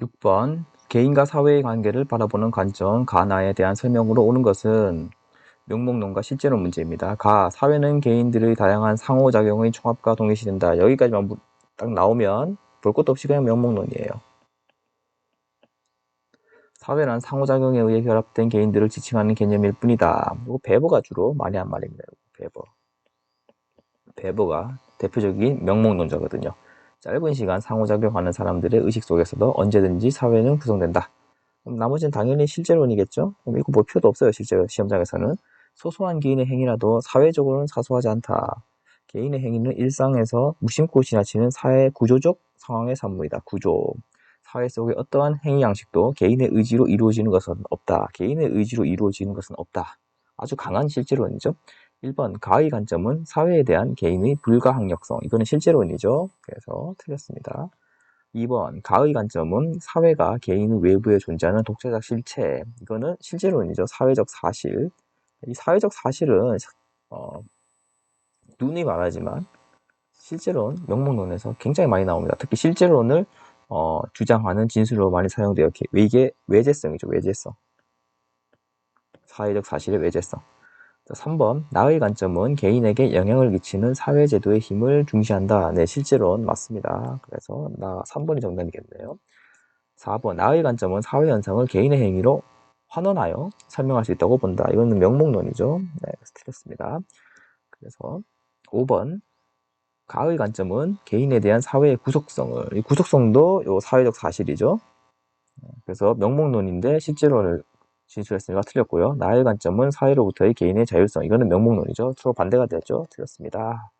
6번 개인과 사회의 관계를 바라보는 관점 가나에 대한 설명으로 오는 것은 명목론과 실제로 문제입니다. 가 사회는 개인들의 다양한 상호작용의 총합과 동일시된다. 여기까지만 무- 딱 나오면 볼 것도 없이 그냥 명목론이에요. 사회란 상호작용에 의해 결합된 개인들을 지칭하는 개념일 뿐이다. 이거 베버가 주로 많이 한 말입니다. 베버. 베버가 대표적인 명목론자거든요. 짧은 시간 상호작용하는 사람들의 의식 속에서도 언제든지 사회는 구성된다. 그럼 나머지는 당연히 실제론이겠죠? 그럼 이거 볼 필요도 없어요. 실제 시험장에서는. 소소한 개인의 행위라도 사회적으로는 사소하지 않다. 개인의 행위는 일상에서 무심코 지나치는 사회 구조적 상황의 산물이다. 구조. 사회 속의 어떠한 행위 양식도 개인의 의지로 이루어지는 것은 없다. 개인의 의지로 이루어지는 것은 없다. 아주 강한 실제론이죠. 1번 가의 관점은 사회에 대한 개인의 불가항력성. 이거는 실제론이죠. 그래서 틀렸습니다. 2번 가의 관점은 사회가 개인 외부에 존재하는 독자적 실체. 이거는 실제론이죠. 사회적 사실. 이 사회적 사실은 어, 눈이 말하지만 실제론 명목론에서 굉장히 많이 나옵니다. 특히 실제론을 어, 주장하는 진술로 많이 사용되어 이렇게 외계 외제성이죠. 외제성. 사회적 사실의 외제성. 3번 나의 관점은 개인에게 영향을 끼치는 사회제도의 힘을 중시한다. 네, 실제론 맞습니다. 그래서 나 3번이 정답이겠네요. 4번 나의 관점은 사회 현상을 개인의 행위로 환원하여 설명할 수 있다고 본다. 이거는 명목론이죠. 네, 틀렸습니다. 그래서 5번 가의 관점은 개인에 대한 사회의 구속성을 이 구속성도 요 사회적 사실이죠. 네, 그래서 명목론인데 실제로를 진술했으니까 틀렸고요. 나의 관점은 사회로부터의 개인의 자율성. 이거는 명목론이죠. 서로 반대가 되죠. 틀렸습니다.